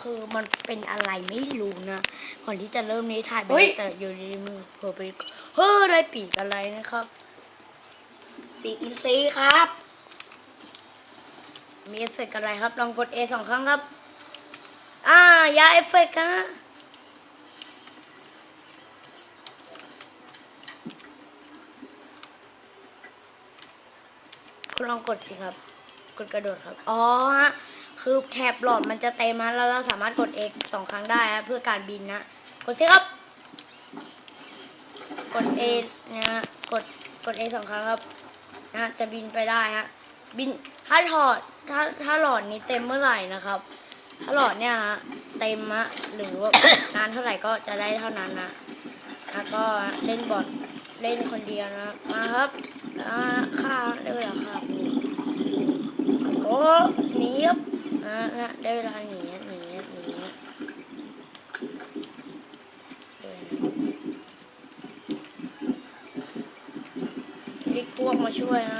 คือมันเป็นอะไรไม่รู้นะก่อนที่จะเริ่มนี้ถ่ายไปเฮ้ย แต่อยู่ในมือเผลอไปเฮ้ยได้ปีกอะไรนะครับ ปีกอินซีครับมีเอฟเฟกต์อะไรครับ ลองกด A สองครั้งครับ อ่ายาเอฟเฟกต์นะคุณลองกดสิครับ กดกระโดดครับ อ๋อฮะ คือแถบหลอดมันจะเต็มฮะแล้วเราสามารถกด X สองครั้งได้ฮะเพื่อการบินนะกดสิครับ กด A นะฮะกดกด A สองครั้งครับนะจะบินไปได้ฮะบินถ้าถอดถ้าถ้าหลอดนี้เต็มเมื่อไหร่นะครับ ถ้าหลอดเนี่ยฮะเต็มฮะหรือว่านานเท่าไหร่ก็จะได้เท่านั้นนะแล้วก็เล่นบอลเล่นคนเดียวนะมาครับอ่าฆ่าได้เวลาฆ่าโอ้หนีครับ ละได้เวลาหนีหนีหนีเรียกพวกมาช่วยนะ